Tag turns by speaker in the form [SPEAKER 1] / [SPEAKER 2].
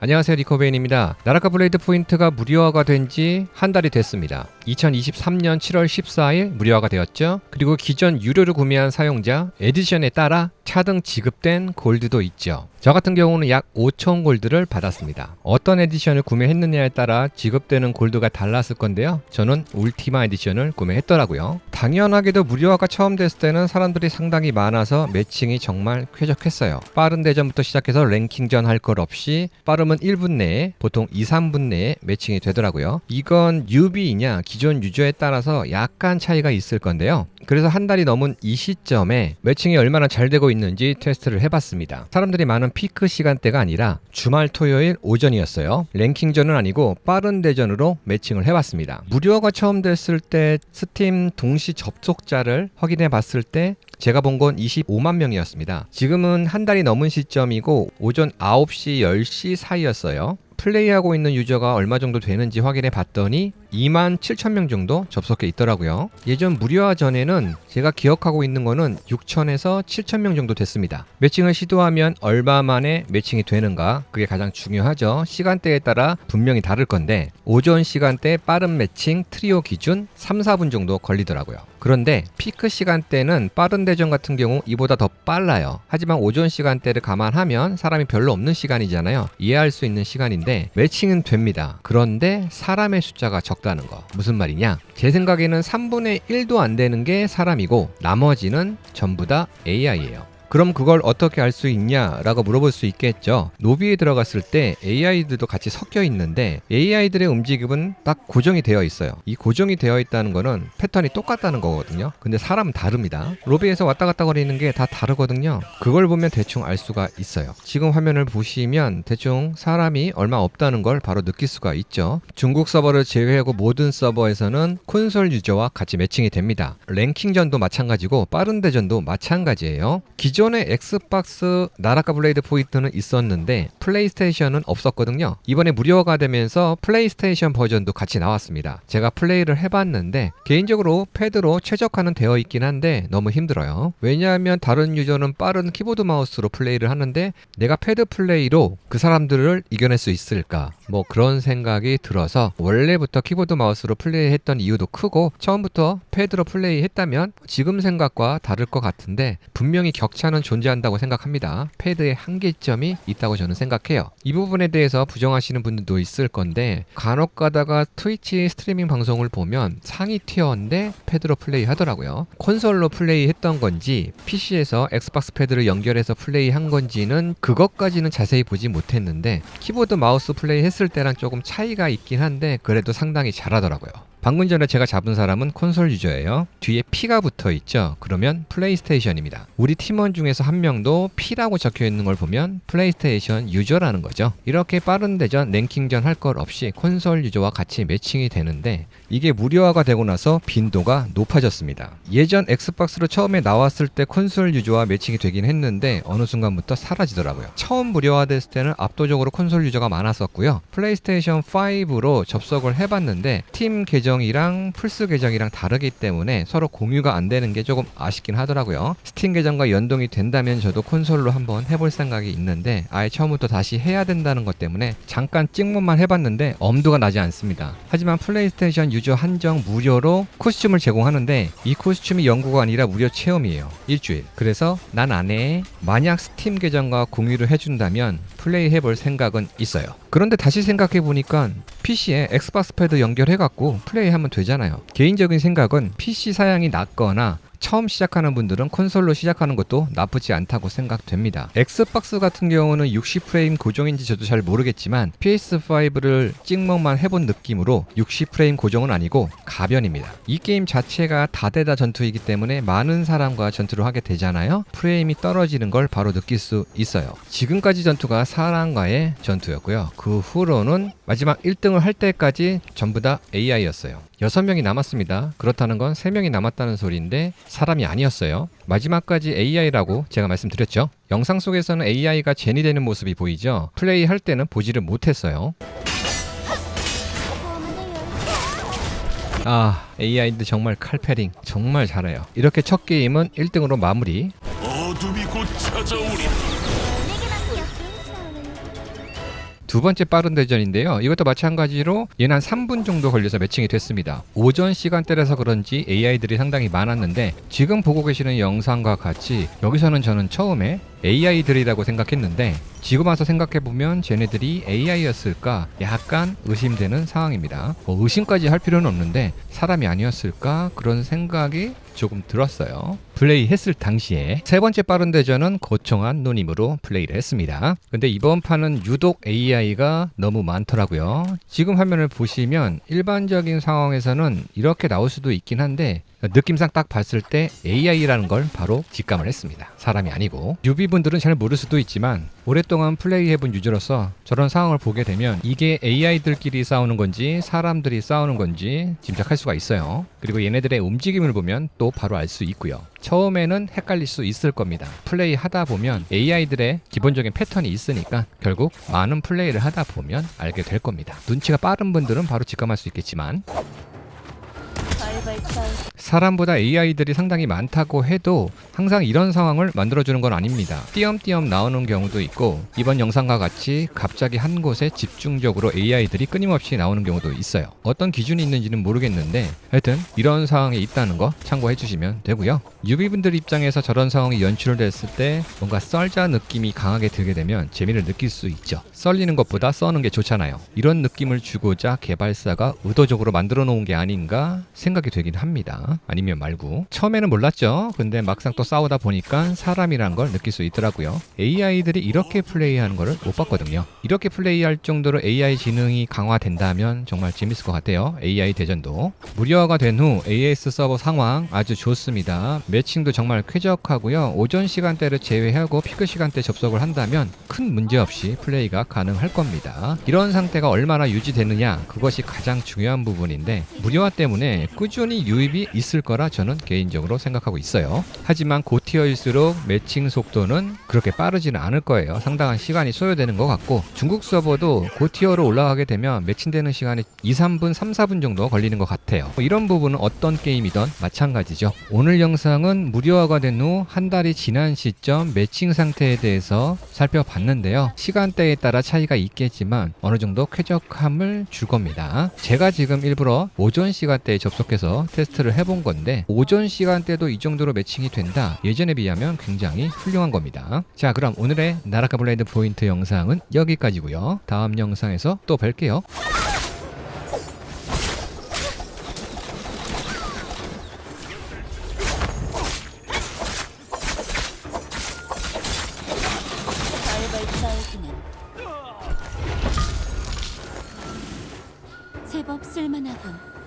[SPEAKER 1] 안녕하세요 리코베인입니다. 나라카 블레이드 포인트가 무료화가 된 지 한 달이 됐습니다. 2023년 7월 14일 무료화가 되었죠. 그리고 기존 유료로 구매한 사용자 에디션에 따라 차등 지급된 골드도 있죠. 저 같은 경우는 약 5천 골드를 받았습니다. 어떤 에디션을 구매했느냐에 따라 지급되는 골드가 달랐을 건데요. 저는 울티마 에디션을 구매했더라고요. 당연하게도 무료화가 처음 됐을 때는 사람들이 상당히 많아서 매칭이 정말 쾌적했어요. 빠른 대전부터 시작해서 랭킹전 할 것 없이 빠르면 1분 내에 보통 2, 3분 내에 매칭이 되더라고요. 이건 뉴비이냐 기존 유저에 따라서 약간 차이가 있을 건데요. 그래서 한 달이 넘은 이 시점에 매칭이 얼마나 잘 되고 있는지 테스트를 해봤습니다. 사람들이 많은 피크 시간대가 아니라 주말 토요일 오전이었어요. 랭킹전은 아니고 빠른 대전으로 매칭을 해봤습니다. 무료화가 처음 됐을 때 스팀 동시 접속자를 확인해 봤을 때 제가 본 건 25만 명이었습니다. 지금은 한 달이 넘은 시점이고 오전 9시, 10시 사이였어요. 플레이하고 있는 유저가 얼마 정도 되는지 확인해 봤더니 2만 7천 명 정도 접속해 있더라고요. 예전 무료화 전에는 제가 기억하고 있는 거는 6천에서 7천 명 정도 됐습니다. 매칭을 시도하면 얼마 만에 매칭이 되는가 그게 가장 중요하죠. 시간대에 따라 분명히 다를 건데 오전 시간대 빠른 매칭 트리오 기준 3, 4분 정도 걸리더라고요. 그런데 피크 시간대는 빠른 대전 같은 경우 이보다 더 빨라요. 하지만 오전 시간대를 감안하면 사람이 별로 없는 시간이잖아요. 이해할 수 있는 시간인데 매칭은 됩니다. 그런데 사람의 숫자가 적 다는 거. 무슨 말이냐? 제 생각에는 3분의 1도 안 되는 게 사람이고 나머지는 전부 다 AI예요. 그럼 그걸 어떻게 알 수 있냐라고 물어볼 수 있겠죠. 노비에 들어갔을 때 AI들도 같이 섞여 있는데 AI들의 움직임은 딱 고정이 되어 있어요. 이 고정이 되어 있다는 거는 패턴이 똑같다는 거거든요. 근데 사람은 다릅니다. 로비에서 왔다 갔다 거리는 게 다 다르거든요. 그걸 보면 대충 알 수가 있어요. 지금 화면을 보시면 대충 사람이 얼마 없다는 걸 바로 느낄 수가 있죠. 중국 서버를 제외하고 모든 서버에서는 콘솔 유저와 같이 매칭이 됩니다. 랭킹전도 마찬가지고 빠른 대전도 마찬가지예요. 기존 의 엑스박스 나라카 블레이드 포인트는 있었는데 플레이스테이션은 없었거든요. 이번에 무료화가 되면서 플레이스테이션 버전도 같이 나왔습니다. 제가 플레이를 해봤는데 개인적으로 패드로 최적화는 되어 있긴 한데 너무 힘들어요. 왜냐하면 다른 유저는 빠른 키보드 마우스로 플레이를 하는데 내가 패드 플레이로 그 사람들을 이겨낼 수 있을까? 뭐 그런 생각이 들어서 원래부터 키보드 마우스로 플레이했던 이유도 크고 처음부터 패드로 플레이했다면 지금 생각과 다를 것 같은데 분명히 격차 는 존재한다고 생각합니다. 패드의 한계점이 있다고 저는 생각해요. 이 부분에 대해서 부정하시는 분들도 있을 건데 간혹 가다가 트위치 스트리밍 방송을 보면 상위 티어인데 패드로 플레이 하더라고요. 콘솔로 플레이 했던 건지 PC에서 엑스박스 패드를 연결해서 플레이 한 건지는 그것까지는 자세히 보지 못했는데 키보드 마우스 플레이 했을 때랑 조금 차이가 있긴 한데 그래도 상당히 잘하더라고요. 방금 전에 제가 잡은 사람은 콘솔 유저예요. 뒤에 P가 붙어 있죠. 그러면 플레이스테이션입니다. 우리 팀원 중에서 한 명도 P라고 적혀 있는 걸 보면 플레이스테이션 유저라는 거죠. 이렇게 빠른 대전, 랭킹전 할 것 없이 콘솔 유저와 같이 매칭이 되는데 이게 무료화가 되고 나서 빈도가 높아졌습니다. 예전 엑스박스로 처음에 나왔을 때 콘솔 유저와 매칭이 되긴 했는데 어느 순간부터 사라지더라고요. 처음 무료화됐을 때는 압도적으로 콘솔 유저가 많았었고요. 플레이스테이션 5로 접속을 해봤는데 팀 계정 이랑 플스 계정이랑 다르기 때문에 서로 공유가 안 되는 게 조금 아쉽긴 하더라고요. 스팀 계정과 연동이 된다면 저도 콘솔로 한번 해볼 생각이 있는데 아예 처음부터 다시 해야 된다는 것 때문에 잠깐 찍문만 해봤는데 엄두가 나지 않습니다. 하지만 플레이스테이션 유저 한정 무료로 코스튬을 제공하는데 이 코스튬이 연구가 아니라 무료 체험이에요. 일주일. 그래서 난 안에 만약 스팀 계정과 공유를 해준다면 플레이 해볼 생각은 있어요. 그런데 다시 생각해 보니까 PC에 엑스박스 패드 연결해갖고 플레이하면 되잖아요. 개인적인 생각은 PC 사양이 낮거나 처음 시작하는 분들은 콘솔로 시작하는 것도 나쁘지 않다고 생각됩니다. 엑스박스 같은 경우는 60프레임 고정인지 저도 잘 모르겠지만 PS5를 찍먹만 해본 느낌으로 60프레임 고정은 아니고 가변입니다. 이 게임 자체가 다대다 전투이기 때문에 많은 사람과 전투를 하게 되잖아요. 프레임이 떨어지는 걸 바로 느낄 수 있어요. 지금까지 전투가 사람과의 전투였고요. 그 후로는 마지막 1등을 할 때까지 전부 다 AI였어요. 6명이 남았습니다. 그렇다는 건 3명이 남았다는 소리인데 사람이 아니었어요. 마지막까지 AI라고 제가 말씀드렸죠. 영상 속에서는 AI가 젠이 되는 모습이 보이죠. 플레이 할 때는 보지를 못했어요. 아, AI도 정말 칼패링 정말 잘해요. 이렇게 첫 게임은 1등으로 마무리.
[SPEAKER 2] 어둠이 곧 찾아오리.
[SPEAKER 1] 두 번째 빠른 대전인데요. 이것도 마찬가지로 얘는 한 3분 정도 걸려서 매칭이 됐습니다. 오전 시간대라서 그런지 AI들이 상당히 많았는데 지금 보고 계시는 영상과 같이 여기서는 저는 처음에 AI들이라고 생각했는데 지금 와서 생각해보면 쟤네들이 AI였을까 약간 의심되는 상황입니다. 뭐 의심까지 할 필요는 없는데 사람이 아니었을까 그런 생각이 조금 들었어요. 플레이했을 당시에 세 번째 빠른 대전은 고청한 누님으로 플레이를 했습니다. 근데 이번 판은 유독 AI가 너무 많더라고요. 지금 화면을 보시면 일반적인 상황에서는 이렇게 나올 수도 있긴 한데 느낌상 딱 봤을 때 AI라는 걸 바로 직감을 했습니다. 사람이 아니고 뉴비분들은 잘 모를 수도 있지만 오랫동안 플레이해본 유저로서 저런 상황을 보게 되면 이게 AI들끼리 싸우는 건지 사람들이 싸우는 건지 짐작할 수가 있어요. 그리고 얘네들의 움직임을 보면 또 바로 알 수 있고요. 처음에는 헷갈릴 수 있을 겁니다. 플레이 하다 보면 AI들의 기본적인 패턴이 있으니까 결국 많은 플레이를 하다 보면 알게 될 겁니다. 눈치가 빠른 분들은 바로 직감할 수 있겠지만 사람보다 AI들이 상당히 많다고 해도 항상 이런 상황을 만들어주는 건 아닙니다. 띄엄띄엄 나오는 경우도 있고 이번 영상과 같이 갑자기 한 곳에 집중적으로 AI들이 끊임없이 나오는 경우도 있어요. 어떤 기준이 있는지는 모르겠는데 하여튼 이런 상황이 있다는 거 참고해 주시면 되고요. 유비분들 입장에서 저런 상황이 연출됐을 때 뭔가 썰자 느낌이 강하게 들게 되면 재미를 느낄 수 있죠. 썰리는 것보다 써는 게 좋잖아요. 이런 느낌을 주고자 개발사가 의도적으로 만들어 놓은 게 아닌가 생각이 되긴 합니다. 아니면 말고 처음에는 몰랐죠. 근데 막상 또 싸우다 보니까 사람이란 걸 느낄 수 있더라고요. AI들이 이렇게 플레이하는 거를 못 봤거든요. 이렇게 플레이할 정도로 AI 지능이 강화된다면 정말 재밌을 것 같아요. AI 대전도 무료화가 된 후 AS 서버 상황 아주 좋습니다. 매칭도 정말 쾌적하고요. 오전 시간대를 제외하고 피크 시간대 접속을 한다면 큰 문제 없이 플레이가 가능할 겁니다. 이런 상태가 얼마나 유지되느냐 그것이 가장 중요한 부분인데 무료화 때문에 꾸준히 유입이 있을 거라 저는 개인적으로 생각하고 있어요. 하지만 고티어일수록 매칭 속도는 그렇게 빠르지는 않을 거예요. 상당한 시간이 소요되는 것 같고 중국 서버도 고티어로 올라가게 되면 매칭되는 시간이 2, 3분, 3, 4분 정도 걸리는 것 같아요. 뭐 이런 부분은 어떤 게임이든 마찬가지죠. 오늘 영상은 무료화가 된 후 한 달이 지난 시점 매칭 상태에 대해서 살펴봤는데요. 시간대에 따라 차이가 있겠지만 어느 정도 쾌적함을 줄 겁니다. 제가 지금 일부러 오전 시간대에 접속해서 테스트를 해본 건데 오전 시간대도 이 정도로 매칭이 된다. 예전에 비하면 굉장히 훌륭한 겁니다. 자 그럼 오늘의 나라카 블레이드 포인트 영상은 여기까지고요. 다음 영상에서 또 뵐게요.
[SPEAKER 2] 제법 쓸만하군.